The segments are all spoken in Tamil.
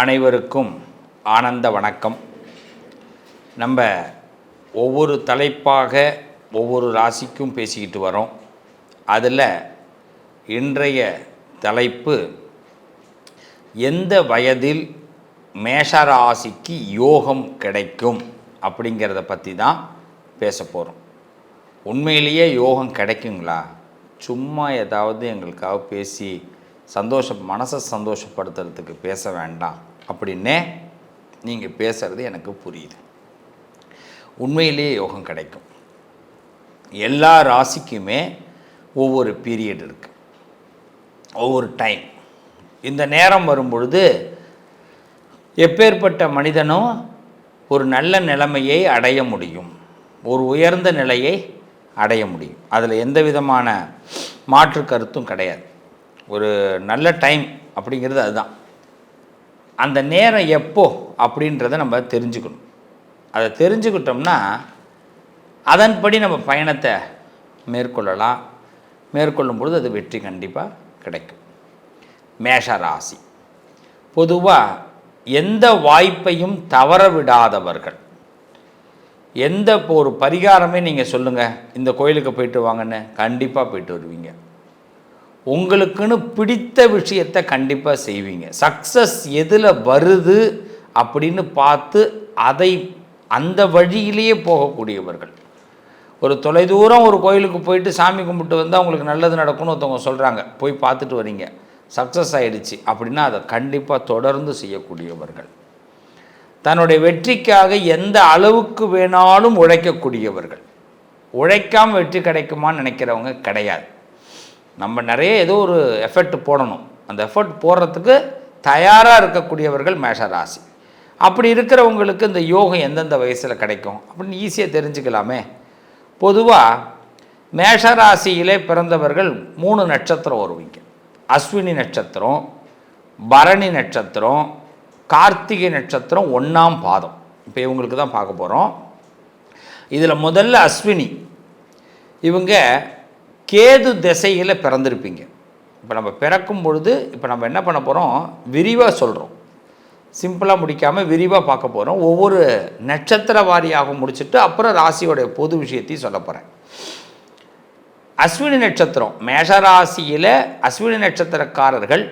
அனைவருக்கும் ஆனந்த வணக்கம். நம்ம ஒவ்வொரு தலைப்பாக ஒவ்வொரு ராசிக்கும் பேசிக்கிட்டு வரோம். அதில் இன்றைய தலைப்பு எந்த வயதில் மேஷராசிக்கு யோகம் கிடைக்கும் அப்படிங்கிறத பற்றி தான் பேச போகிறோம். உண்மையிலேயே யோகம் கிடைக்குங்களா? சும்மா ஏதாவது எங்களுக்காக பேசி சந்தோஷம் மனசை சந்தோஷப்படுத்துறதுக்கு பேச வேண்டாம். அப்படின்னே நீங்கள் பேசுகிறது எனக்கு புரியுது. உண்மையிலேயே யோகம் கிடைக்கும். எல்லா ராசிக்குமே ஒவ்வொரு பீரியட் இருக்குது ஒவ்வொரு டைம் இந்த நேரம் வரும்பொழுது எப்பேற்பட்ட மனிதனும் ஒரு நல்ல நிலைமையை அடைய முடியும். ஒரு உயர்ந்த நிலையை அடைய முடியும். அதில் எந்த விதமான மாற்று கருத்தும் கிடையாது. ஒரு நல்ல டைம் அப்படிங்கிறது அதுதான். அந்த நேரம் எப்போ அப்படின்றத நம்ம தெரிஞ்சுக்கணும். அதை தெரிஞ்சுக்கிட்டோம்னா அதன்படி நம்ம பயணத்தை மேற்கொள்ளலாம். மேற்கொள்ளும் பொழுது அது வெற்றி கண்டிப்பாக கிடைக்கும். மேஷ ராசி. பொதுவாக எந்த வாய்ப்பையும் தவற விடாதவர்கள். எந்த இப்போ ஒரு பரிகாரமே நீங்கள் சொல்லுங்கள் இந்த கோயிலுக்கு போயிட்டு வாங்கன்னு கண்டிப்பாக போயிட்டு வருவீங்க. உங்களுக்குன்னு பிடித்த விஷயத்தை கண்டிப்பாக செய்வீங்க. சக்ஸஸ் எதில் வருது அப்படின்னு பார்த்து அதை அந்த வழியிலேயே போகக்கூடியவர்கள். ஒரு தொலைதூரம் ஒரு கோயிலுக்கு போயிட்டு சாமி கும்பிட்டு வந்தால் உங்களுக்கு நல்லது நடக்கும்னு ஒருத்தவங்க சொல்கிறாங்க போய் பார்த்துட்டு வரீங்க. சக்ஸஸ் ஆகிடுச்சு அப்படின்னா அதை கண்டிப்பாக தொடர்ந்து செய்யக்கூடியவர்கள். தன்னுடைய வெற்றிக்காக எந்த அளவுக்கு வேணாலும் உழைக்கக்கூடியவர்கள். உழைக்காமல் வெற்றி கிடைக்குமான்னு நினைக்கிறவங்க கிடையாது. நம்ம நிறைய ஏதோ ஒரு எஃபர்ட் போடணும். அந்த எஃபர்ட் போடுறதுக்கு தயாராக இருக்கக்கூடியவர்கள் மேஷ ராசி. அப்படி இருக்கிறவங்களுக்கு இந்த யோகம் எந்தெந்த வயசில் கிடைக்கும்? அப்படின்னு ஈஸியாக தெரிஞ்சுக்கலாமே. பொதுவாக மேஷராசியிலே பிறந்தவர்கள் மூணு நட்சத்திரம் வருவீங்க. அஸ்வினி நட்சத்திரம் பரணி நட்சத்திரம் கார்த்திகை நட்சத்திரம் ஒன்றாம் பாதம். இப்போ இவங்களுக்கு தான் பார்க்க போகிறோம் இதில் முதல்ல அஸ்வினி. இவங்க கேது திசையில் பிறந்திருப்பீங்க. இப்போ நம்ம பிறக்கும் பொழுது இப்போ நம்ம என்ன பண்ண போகிறோம் விரிவாக சொல்கிறோம் சிம்பிளாக முடிக்காமல் விரிவாக பார்க்க போகிறோம் ஒவ்வொரு நட்சத்திர வாரியாக முடிச்சுட்டு அப்புறம் ராசியோடைய பொது விஷயத்தையும் சொல்ல போகிறேன் அஸ்வினி நட்சத்திரம் மேஷராசியில் அஸ்வினி நட்சத்திரக்காரர்கள்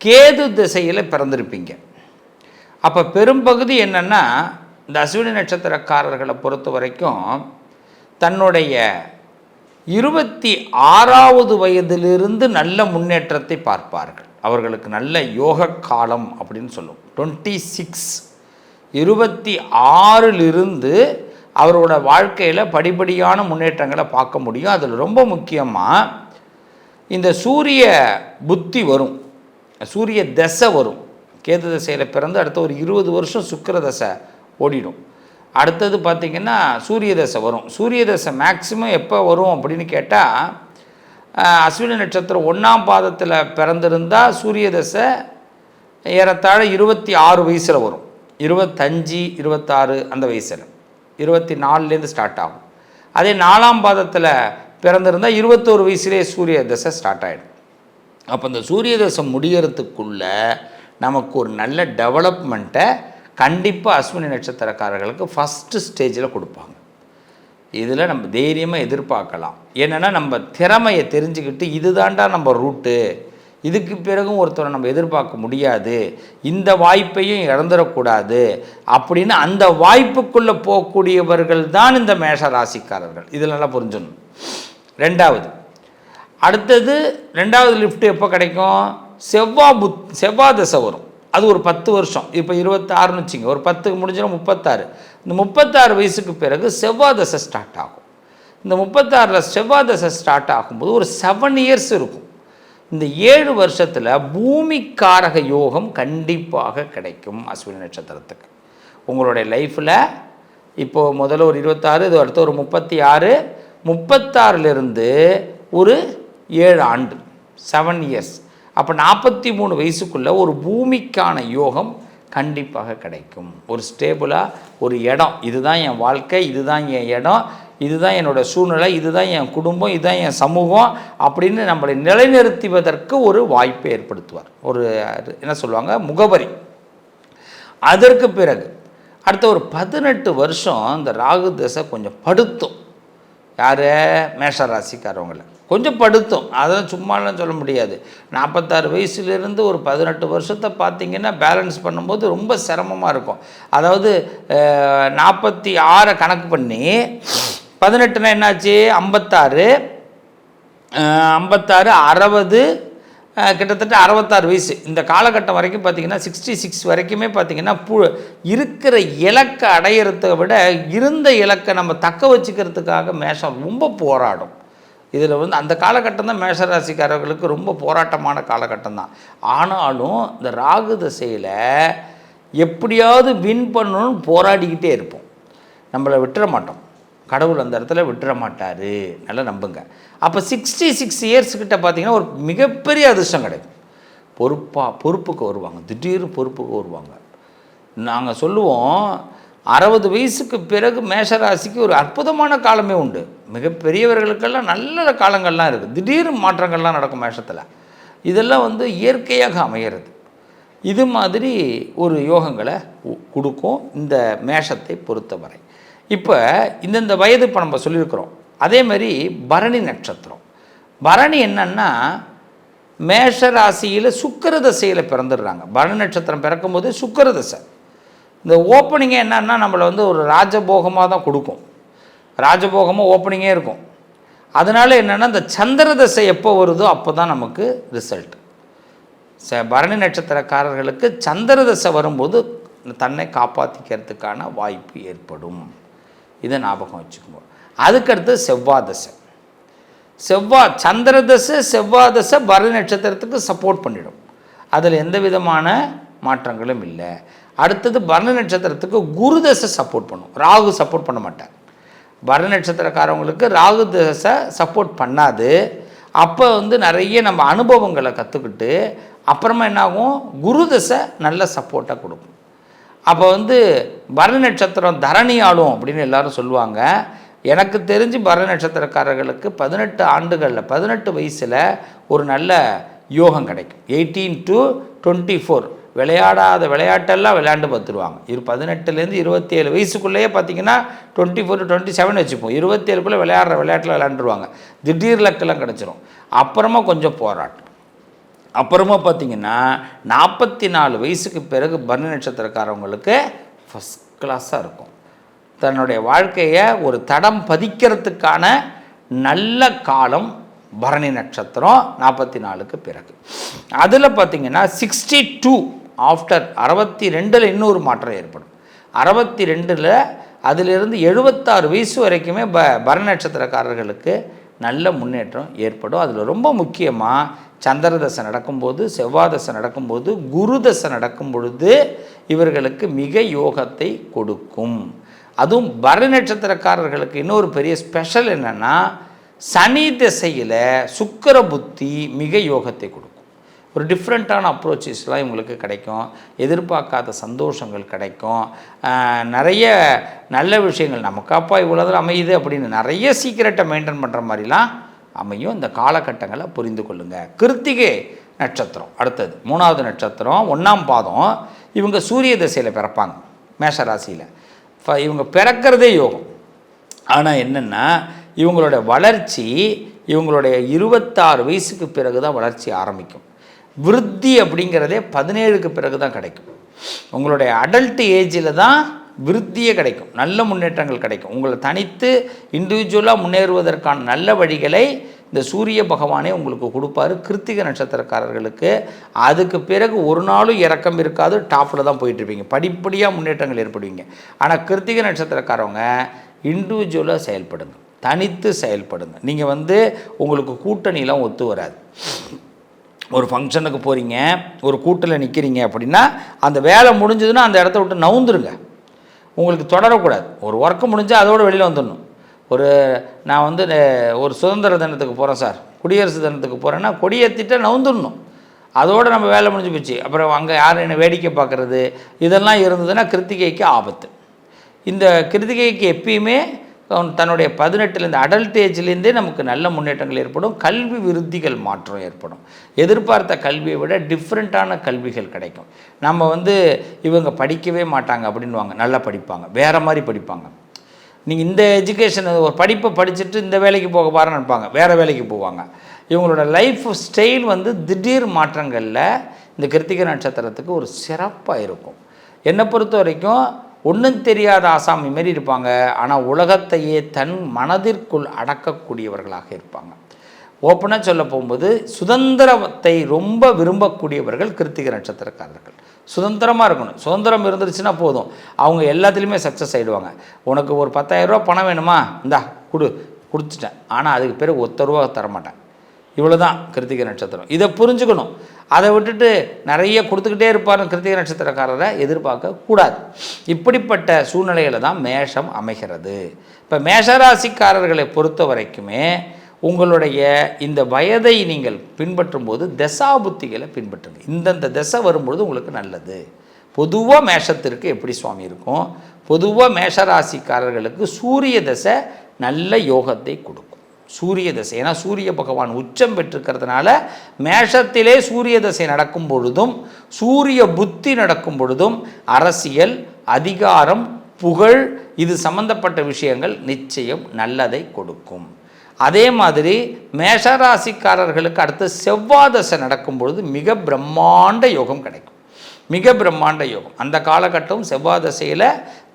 கேது திசையில் பிறந்திருப்பீங்க. அப்போ பெரும்பகுதி என்னென்னா இந்த அஸ்வினி நட்சத்திரக்காரர்களை பொறுத்த வரைக்கும் தன்னுடைய இருபத்தி ஆறாவது வயதிலிருந்து நல்ல முன்னேற்றத்தை பார்ப்பார்கள். அவர்களுக்கு நல்ல யோக காலம் அப்படின்னு சொல்லும் டுவெண்ட்டி சிக்ஸ் இருபத்தி ஆறிலிருந்து அவரோட வாழ்க்கையில் படிப்படியான முன்னேற்றங்களை பார்க்க முடியும். அதில் ரொம்ப முக்கியமாக இந்த சூரிய புத்தி வரும். சூரிய தசை வரும். கேது தசையில் பிறந்து அடுத்த ஒரு இருபது வருஷம் சுக்கர தசை ஓடிடும். அடுத்தது பார்த்திங்கன்னா சூரிய தசை வரும். சூரிய தசை மேக்சிமம் எப்போ வரும் அப்படின்னு கேட்டால் அஸ்வினி நட்சத்திரம் ஒன்றாம் பாதத்தில் பிறந்திருந்தால் சூரிய தசை ஏறத்தாழ இருபத்தி ஆறு வயசில் வரும். இருபத்தஞ்சி இருபத்தாறு அந்த வயசில். இருபத்தி நாலுலேருந்து ஸ்டார்ட் ஆகும். அதே நாலாம் பாதத்தில் பிறந்திருந்தால் இருபத்தோரு வயசுலேயே சூரிய தசை ஸ்டார்ட் ஆகிடும் அப்போ இந்த சூரிய தசை முடியறதுக்குள்ள நமக்கு ஒரு நல்ல டெவலப்மெண்ட்டை கண்டிப்பாக அஸ்வினி நட்சத்திரக்காரர்களுக்கு ஃபஸ்ட்டு ஸ்டேஜில் கொடுப்பாங்க. இதில் நம்ம தைரியமாக எதிர்பார்க்கலாம். என்னென்னா நம்ம திறமையை தெரிஞ்சுக்கிட்டு இதுதான்டா நம்ம ரூட்டு இதுக்கு பிறகும் ஒருத்தரை நம்ம எதிர்பார்க்க முடியாது. இந்த வாய்ப்பையும் இழந்துடக்கூடாது. அப்படின்னு அந்த வாய்ப்புக்குள்ளே போகக்கூடியவர்கள் தான் இந்த மேஷ ராசிக்காரர்கள். இதில் நல்லா புரிஞ்சிடணும் ரெண்டாவது. அடுத்தது ரெண்டாவது லிஃப்ட் எப்போ கிடைக்கும்? செவ்வாய் புத் செவ்வாய் தசை வரும். அது ஒரு பத்து வருஷம். இப்போ இருபத்தாறுன்னு வச்சுங்க ஒரு பத்துக்கு முடிஞ்சிடும் முப்பத்தாறு. இந்த முப்பத்தாறு வயசுக்கு பிறகு செவ்வாய் தசை ஸ்டார்ட் ஆகும். இந்த முப்பத்தாறில் செவ்வாய் தசை ஸ்டார்ட் ஆகும்போது ஒரு செவன் இயர்ஸ் இருக்கும். இந்த ஏழு வருஷத்தில் பூமிக்காரக யோகம் கண்டிப்பாக கிடைக்கும் அஸ்வினி நட்சத்திரத்துக்கு. உங்களுடைய லைஃப்பில் இப்போது முதல்ல ஒரு இருபத்தாறு இது அடுத்து ஒரு முப்பத்தி ஆறு முப்பத்தாறுலேருந்து ஒரு ஏழு ஆண்டு செவன் இயர்ஸ் அப்போ நாற்பத்தி மூணு வயசுக்குள்ளே ஒரு பூமிக்கான யோகம் கண்டிப்பாக கிடைக்கும். ஒரு ஸ்டேபிளாக ஒரு இடம். இதுதான் என் வாழ்க்கை இதுதான் என் இடம் இதுதான் என்னோடய சூழ்நிலை இதுதான் என் குடும்பம் இதுதான் என் சமூகம் அப்படின்னு நம்மளை நிலைநிறுத்துவதற்கு ஒரு வாய்ப்பை ஏற்படுத்துவார். ஒரு என்ன சொல்லுவாங்க? முகவரி. அதற்கு பிறகு அடுத்த ஒரு பதினெட்டு வருஷம் இந்த ராகு தசை கொஞ்சம் படுத்தும். யார்? மேஷ ராசிக்காரவங்கள கொஞ்சம் படுத்தும். அதெல்லாம் சும்மாலாம் சொல்ல முடியாது. நாற்பத்தாறு வயசுலேருந்து ஒரு பதினெட்டு வருஷத்தை பார்த்திங்கன்னா பேலன்ஸ் பண்ணும்போது ரொம்ப சிரமமாக இருக்கும். அதாவது நாற்பத்தி ஆறை கணக்கு பண்ணி பதினெட்டுனா என்னாச்சு? ஐம்பத்தாறு. ஐம்பத்தாறு அறுபது கிட்டத்தட்ட அறுபத்தாறு வயசு. இந்த காலகட்டம் வரைக்கும் பார்த்தீங்கன்னா சிக்ஸ்டி சிக்ஸ் வரைக்குமே பார்த்தீங்கன்னா பு இருக்கிற இலக்கை அடையிறத விட இருந்த இலக்கை நம்ம தக்க வச்சுக்கிறதுக்காக மேஷம் ரொம்ப போராடும். இதில் வந்து அந்த காலகட்டம் தான் மேஷராசிக்காரர்களுக்கு ரொம்ப போராட்டமான காலகட்டம் தான். ஆனாலும் இந்த ராகு தசையில் எப்படியாவது வின் பண்ணணும்னு போராடிக்கிட்டே இருப்போம். நம்மளை விட்டுற மாட்டோம். கடவுள் அந்த இடத்துல விட்டுற மாட்டார். நல்லா நம்புங்க. அப்போ சிக்ஸ்டி சிக்ஸ் இயர்ஸ் கிட்ட பார்த்தீங்கன்னா ஒரு மிகப்பெரிய அதிர்ஷ்டம் கிடைக்கும். பொறுப்பாக பொறுப்புக்கு வருவாங்க. திடீர்னு பொறுப்புக்கு வருவாங்க. நாங்கள் சொல்லுவோம் அறுபது வயசுக்கு பிறகு மேஷராசிக்கு ஒரு அற்புதமான காலமே உண்டு. மிகப்பெரியவர்களுக்கெல்லாம் நல்ல காலங்கள்லாம் இருக்குது. திடீர் மாற்றங்கள்லாம் நடக்கும் மேஷத்தில். இதெல்லாம் வந்து இயற்கையாக அமைகிறது. இது மாதிரி ஒரு யோகங்களை உ- கொடுக்கும் இந்த மேஷத்தை பொறுத்தவரை. இப்போ இந்தந்த வயது இப்போ நம்ம சொல்லியிருக்கிறோம். அதே மாதிரி பரணி நட்சத்திரம். பரணி என்னன்னா மேஷ ராசியில் சுக்கிர தசையில் பிறந்துடுறாங்க. பரணி நட்சத்திரம் பிறக்கும்போது சுக்கிர தசை. இந்த ஓப்பனிங்கே என்னன்னா நம்மளை வந்து ஒரு ராஜபோகமாக தான் கொடுக்கும். ராஜபோகமாக ஓப்பனிங்கே இருக்கும். அதனால என்னென்னா இந்த சந்திர தசை எப்போ வருதோ அப்போ தான் நமக்கு ரிசல்ட் ச பரணி நட்சத்திரக்காரர்களுக்கு சந்திர தசை வரும்போது தன்னை காப்பாற்றிக்கிறதுக்கான வாய்ப்பு ஏற்படும். இதை ஞாபகம் வச்சுக்கோங்க. அதுக்கடுத்து செவ்வாய் தசை. செவ்வாய் சந்திர தசை செவ்வாய் தசை பரணி நட்சத்திரத்துக்கு சப்போர்ட் பண்ணிடும். அதில் எந்த விதமான மாற்றங்களும் இல்லை. அடுத்தது பரணி நட்சத்திரத்துக்கு குரு தசை சப்போர்ட் பண்ணும். ராகு சப்போர்ட் பண்ண மாட்டார். வர நட்சத்திரக்காரவங்களுக்கு ராகு தசை சப்போர்ட் பண்ணாது. அப்போ வந்து நிறைய நம்ம அனுபவங்களை கற்றுக்கிட்டு அப்புறமா என்னாகும்? குரு தசை நல்ல சப்போர்ட்டாக கொடுக்கும். அப்போ வந்து பரண நட்சத்திரம் தரணி ஆளும் அப்படின்னு எல்லாரும் சொல்லுவாங்க. எனக்கு தெரிஞ்சு பரண நட்சத்திரக்காரர்களுக்கு பதினெட்டு ஆண்டுகளில் பதினெட்டு வயசில் ஒரு நல்ல யோகம் கிடைக்கும். எயிட்டீன் டு டுவெண்ட்டி ஃபோர் விளையாடாத விளையாட்டெல்லாம் விளையாண்டு பார்த்துருவாங்க. இரு பதினெட்டுலேருந்து இருபத்தி ஏழு வயசுக்குள்ளேயே பார்த்தீங்கன்னா twenty four to twenty seven வச்சுப்போம். இருபத்தேழுக்குள்ளே விளையாடுற விளையாட்டில் விளையாண்டுருவாங்க. திடீர் லக்கெல்லாம் கிடச்சிரும். அப்புறமா கொஞ்சம் போராட்டம். அப்புறமா பார்த்தீங்கன்னா நாற்பத்தி நாலு வயசுக்கு பிறகு பரணி நட்சத்திரக்காரவங்களுக்கு ஃபஸ்ட் கிளாஸாக இருக்கும். தன்னுடைய வாழ்க்கையை ஒரு தடம் பதிக்கிறதுக்கான நல்ல காலம் பரணி நட்சத்திரம் நாற்பத்தி நாலுக்கு பிறகு. அதில் பார்த்தீங்கன்னா சிக்ஸ்டி டூ ஆஃப்டர் அறுபத்தி ரெண்டில் இன்னொரு மாற்றம் ஏற்படும். அறுபத்தி ரெண்டில் அதிலிருந்து எழுபத்தாறு வயசு வரைக்குமே ப பர நட்சத்திரக்காரர்களுக்கு நல்ல முன்னேற்றம் ஏற்படும். அதில் ரொம்ப முக்கியமாக சந்திர தசை நடக்கும்போது செவ்வாய் தசை நடக்கும்போது குரு தசை நடக்கும் பொழுது இவர்களுக்கு மிக யோகத்தை கொடுக்கும். அதுவும் பர நட்சத்திரக்காரர்களுக்கு இன்னொரு பெரிய ஸ்பெஷல் என்னென்னா சனி திசையில் சுக்கர புத்தி மிக யோகத்தை கொடுக்கும். ஒரு டிஃப்ரெண்ட்டான அப்ரோச்சஸ்லாம் இவங்களுக்கு கிடைக்கும். எதிர்பார்க்காத சந்தோஷங்கள் கிடைக்கும். நிறைய நல்ல விஷயங்கள் நமக்காப்பா இவ்வளோதில் அமையுது அப்படின்னு நிறைய சீக்கிரட்டை மெயின்டைன் பண்ணுற மாதிரிலாம் அமையும். இந்த காலகட்டங்களை புரிந்து கொள்ளுங்கள் கிருத்திகை நட்சத்திரம் அடுத்தது மூணாவது நட்சத்திரம் ஒன்றாம் பாதம். இவங்க சூரிய திசையில் பிறப்பாங்க மேஷராசியில். ஃப- இவங்க பிறக்கிறதே யோகம். ஆனால் என்னென்னா இவங்களோட வளர்ச்சி இவங்களுடைய இருபத்தாறு வயசுக்கு பிறகு தான் வளர்ச்சி ஆரம்பிக்கும். விருத்தி அப்படிங்கிறதே பதினேழுக்கு பிறகு தான் கிடைக்கும். உங்களுடைய அடல்ட் ஏஜில் தான் விருத்தியே கிடைக்கும். நல்ல முன்னேற்றங்கள் கிடைக்கும். உங்களை தனித்து இண்டிவிஜுவலாக முன்னேறுவதற்கான நல்ல வழிகளை இந்த சூரிய பகவானே உங்களுக்கு கொடுப்பாரு. கிருத்திக நட்சத்திரக்காரர்களுக்கு அதுக்கு பிறகு ஒரு நாளும் இறக்கம் இருக்காது. டாப்பில் தான் போயிட்டுருப்பீங்க படிப்படியாக முன்னேற்றங்கள் ஏற்படுவீங்க. ஆனால் கிருத்திக நட்சத்திரக்காரவங்க இண்டிவிஜுவலாக செயல்படுங்க. தனித்து செயல்படுங்க. நீங்கள் வந்து உங்களுக்கு கூட்டணியெலாம் ஒத்து வராது. ஒரு ஃபங்க்ஷனுக்கு போகிறீங்க ஒரு கூட்டில் நிற்கிறீங்க அப்படின்னா அந்த வேலை முடிஞ்சதுன்னா அந்த இடத்த விட்டு நவுந்துருங்க. உங்களுக்கு தொடரக்கூடாது. ஒரு ஒர்க்கு முடிஞ்சால் அதோடு வெளியில் வந்துடணும். ஒரு நான் வந்து ஒரு சுதந்திர தினத்துக்கு போகிறேன் சார். குடியரசு தினத்துக்கு போகிறேன்னா கொடியேற்றிட்டு நவுந்துடணும். அதோடு நம்ம வேலை முடிஞ்சு போச்சு. அப்புறம் அங்கே யார் என்ன வேடிக்கை பார்க்குறது? இதெல்லாம் இருந்ததுன்னா கிருத்திகைக்கு ஆபத்து. இந்த கிருத்திகைக்கு எப்பயுமே தன்னுடைய பதினெட்டுலேருந்து அடல்ட் ஏஜ்லேருந்தே நமக்கு நல்ல முன்னேற்றங்கள் ஏற்படும் கல்வி விருத்திகள் மாற்றம் ஏற்படும். எதிர்பார்த்த கல்வியை விட டிஃப்ரெண்ட்டான கல்விகள் கிடைக்கும். நம்ம வந்து இவங்க படிக்கவே மாட்டாங்க அப்படின்வாங்க நல்லா படிப்பாங்க வேறு மாதிரி படிப்பாங்க. நீங்கள் இந்த எஜுகேஷன் ஒரு படிப்பை படிச்சுட்டு இந்த வேலைக்கு போக பாருன்னு நினைப்பாங்க வேறு வேலைக்கு போவாங்க. இவங்களோட லைஃப் ஸ்டைல் வந்து திடீர் மாற்றங்களில் இந்த கிருத்திகை நட்சத்திரத்துக்கு ஒரு சிறப்பாக இருக்கும். என்னை பொறுத்த வரைக்கும் ஒன்றும் தெரியாத ஆசாமி மாரி இருப்பாங்க. ஆனால் உலகத்தையே தன் மனதிற்குள் அடக்கக்கூடியவர்களாக இருப்பாங்க. ஓப்பனாக சொல்ல போகும்போது சுதந்திரத்தை ரொம்ப விரும்பக்கூடியவர்கள் கிருத்திகை நட்சத்திரக்காரர்கள். சுதந்திரமாக இருக்கணும். சுதந்திரம் இருந்துருச்சுன்னா போதும். அவங்க எல்லாத்துலேயுமே சக்ஸஸ் ஆகிடுவாங்க உனக்கு ஒரு பத்தாயிரரூபா பணம் வேணுமா? இந்தா கொடு. கொடுத்துட்டேன். ஆனால் அதுக்கு பேர் ஒத்த ரூபா தரமாட்டேன். இவ்வளோ தான் கிருத்திகை நட்சத்திரம். இதை புரிஞ்சுக்கணும். அதை விட்டுட்டு நிறைய கொடுத்துக்கிட்டே இருப்பார் கிருத்திகை நட்சத்திரக்காரரை எதிர்பார்க்க கூடாது இப்படிப்பட்ட சூழ்நிலையில் தான் மேஷம் அமைகிறது. இப்போ மேஷராசிக்காரர்களை பொறுத்த வரைக்குமே உங்களுடைய இந்த வயதை நீங்கள் பின்பற்றும் போது தசாபுத்திகளை பின்பற்றுங்க. இந்தந்த தசை வரும்பொழுது உங்களுக்கு நல்லது. பொதுவாக மேஷத்திற்கு எப்படி சுவாமி இருக்கும்? பொதுவாக மேஷராசிக்காரர்களுக்கு சூரிய தசை நல்ல யோகத்தை கொடுக்கும். சூரிய தசை. ஏன்னா சூரிய பகவான் உச்சம் பெற்றிருக்கிறதுனால மேஷத்திலே சூரிய தசை நடக்கும் பொழுதும் சூரிய புத்தி நடக்கும் பொழுதும் அரசியல் அதிகாரம் புகழ் இது சம்பந்தப்பட்ட விஷயங்கள் நிச்சயம் நல்லதை கொடுக்கும். அதே மாதிரி மேஷராசிக்காரர்களுக்கு அடுத்து செவ்வாதசை நடக்கும் பொழுது மிக பிரம்மாண்ட யோகம் கிடைக்கும். மிக பிரம்மாண்ட யோகம். அந்த காலகட்டம் செவ்வாதசையில்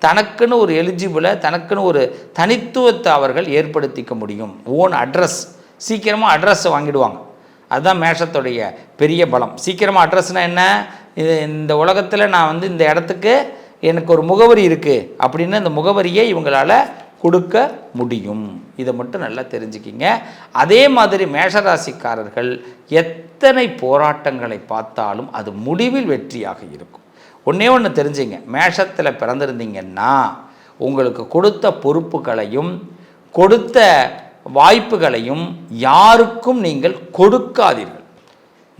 தனக்குன்னு ஒரு எலிஜிபிளை தனக்குன்னு ஒரு தனித்துவத்தை அவர்கள் ஏற்படுத்திக்க முடியும். ஓன் அட்ரஸ் சீக்கிரமாக அட்ரஸை வாங்கிடுவாங்க. அதுதான் மேஷத்துடைய பெரிய பலம். சீக்கிரமாக அட்ரஸ்னால் என்ன? இது இந்த உலகத்தில் நான் வந்து இந்த இடத்துக்கு எனக்கு ஒரு முகவரி இருக்குது அப்படின்னு அந்த முகவரியை இவங்களால் கொடுக்க முடியும். இதை மட்டும் நல்லா தெரிஞ்சுக்கிங்க. அதே மாதிரி மேஷராசிக்காரர்கள் எத்தனை போராட்டங்களை பார்த்தாலும் அது முடிவில் வெற்றியாக இருக்கும். ஒன்றே ஒன்று தெரிஞ்சுங்க. மேஷத்தில் பிறந்திருந்தீங்கன்னா உங்களுக்கு கொடுத்த பொறுப்புகளையும் கொடுத்த வாய்ப்புகளையும் யாருக்கும் நீங்கள் கொடுக்காதீர்கள்.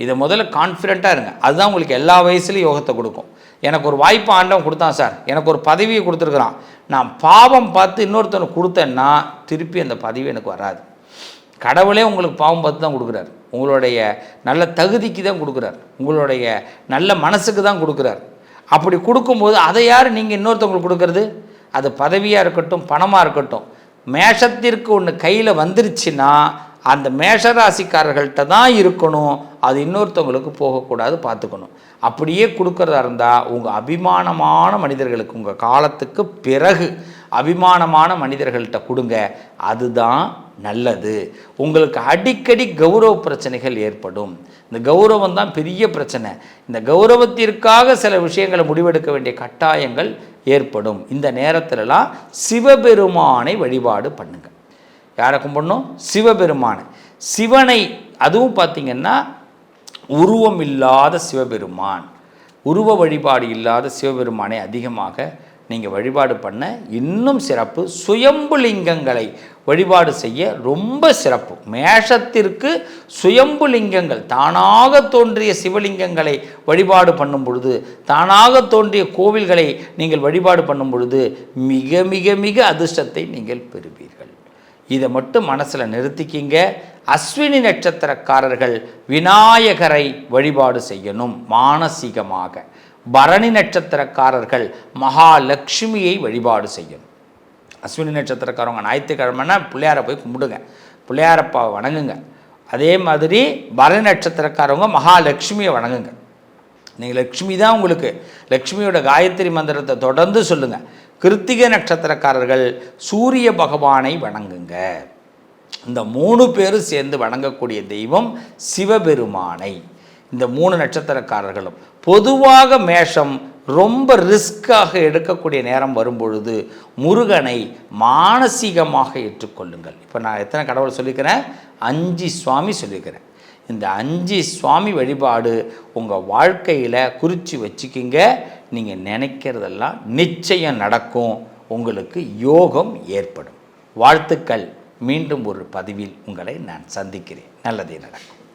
இதை முதல்ல கான்ஃபிடெண்ட்டாக இருங்க. அதுதான் உங்களுக்கு எல்லா வயசுலையும் யோகத்தை கொடுக்கும். எனக்கு ஒரு வாய்ப்பு ஆண்டவன் கொடுத்தான் சார். எனக்கு ஒரு பதவியை கொடுத்துருக்குறான். நான் பாவம் பார்த்து இன்னொருத்தனுக்கு கொடுத்தேன்னா திருப்பி அந்த பதவி எனக்கு வராது. கடவுளே உங்களுக்கு பாவம் பார்த்து தான் கொடுக்குறாரு. உங்களுடைய நல்ல தகுதிக்கு தான் கொடுக்குறார். உங்களுடைய நல்ல மனசுக்கு தான் கொடுக்குறார். அப்படி கொடுக்கும்போது அதை யார் நீங்கள் இன்னொருத்தவங்களுக்கு கொடுக்குறது? அது பதவியாக இருக்கட்டும் பணமாக இருக்கட்டும். மேஷத்திற்கு ஒன்று கையில் வந்துருச்சுன்னா அந்த மேஷராசிக்காரர்கள்ட்ட தான் இருக்கணும். அது இன்னொருத்தவங்களுக்கு போகக்கூடாது பார்த்துக்கணும். அப்படியே கொடுக்குறதா இருந்தால் உங்கள் அபிமானமான மனிதர்களுக்கு உங்கள் காலத்துக்கு பிறகு அபிமானமான மனிதர்கள்ட்ட கொடுங்க. அதுதான் நல்லது. உங்களுக்கு அடிக்கடி கௌரவ பிரச்சனைகள் ஏற்படும். இந்த கௌரவம் தான் பெரிய பிரச்சனை. இந்த கௌரவத்திற்காக சில விஷயங்களை முடிவெடுக்க வேண்டிய கட்டாயங்கள் ஏற்படும். இந்த நேரத்திலலாம் சிவபெருமானை வழிபாடு பண்ணுங்கள் யாரை கும்பிடணும்? சிவபெருமான். சிவனை அதுவும் பார்த்திங்கன்னா உருவம் இல்லாத சிவபெருமான். உருவ வழிபாடு இல்லாத சிவபெருமானை அதிகமாக நீங்கள் வழிபாடு பண்ண இன்னும் சிறப்பு. சுயம்பு லிங்கங்களை வழிபாடு செய்ய ரொம்ப சிறப்பு. மேஷத்திற்கு சுயம்பு லிங்கங்கள் தானாக தோன்றிய சிவலிங்கங்களை வழிபாடு பண்ணும் பொழுது தானாக தோன்றிய கோவில்களை நீங்கள் வழிபாடு பண்ணும் பொழுது மிக மிக மிக அதிர்ஷ்டத்தை நீங்கள் பெறுவீர்கள். இதை மட்டும் மனசில் நிறுத்திக்கிங்க. அஸ்வினி நட்சத்திரக்காரர்கள் விநாயகரை வழிபாடு செய்யணும் மானசீகமாக. பரணி நட்சத்திரக்காரர்கள் மகாலட்சுமியை வழிபாடு செய்யணும். அஸ்வினி நட்சத்திரக்காரவங்க ஞாயிற்றுக்கிழமைனா பிள்ளையாரை போய் கும்பிடுங்க. பிள்ளையாரப்பாவை வணங்குங்க. அதே மாதிரி பரணி நட்சத்திரக்காரவங்க மகாலட்சுமியை வணங்குங்க. நீங்கள் லக்ஷ்மி தான் உங்களுக்கு. லக்ஷ்மியோட காயத்ரி மந்திரத்தை தொடர்ந்து சொல்லுங்கள் கிருத்திக நட்சத்திரக்காரர்கள் சூரிய பகவானை வணங்குங்க. இந்த மூணு பேரும் சேர்ந்து வணங்கக்கூடிய தெய்வம் சிவபெருமானை. இந்த மூணு நட்சத்திரக்காரர்களும். பொதுவாக மேஷம் ரொம்ப ரிஸ்க்காக எடுக்கக்கூடிய நேரம் வரும்பொழுது முருகனை மானசீகமாக ஏற்றுக்கொள்ளுங்கள். இப்போ நான் எத்தனை கடவுள் சொல்லிக்கிறேன் அஞ்சு சுவாமி சொல்லிக்கிறேன் இந்த அஞ்சு சுவாமி வழிபாடு உங்கள் வாழ்க்கையில் குறித்து வச்சுக்கிங்க. நீங்கள் நினைக்கிறதெல்லாம் நிச்சயம் நடக்கும். உங்களுக்கு யோகம் ஏற்படும். வாழ்த்துக்கள். மீண்டும் ஒரு பதிவில் உங்களை நான் சந்திக்கிறேன். நல்லதே நடக்கும்.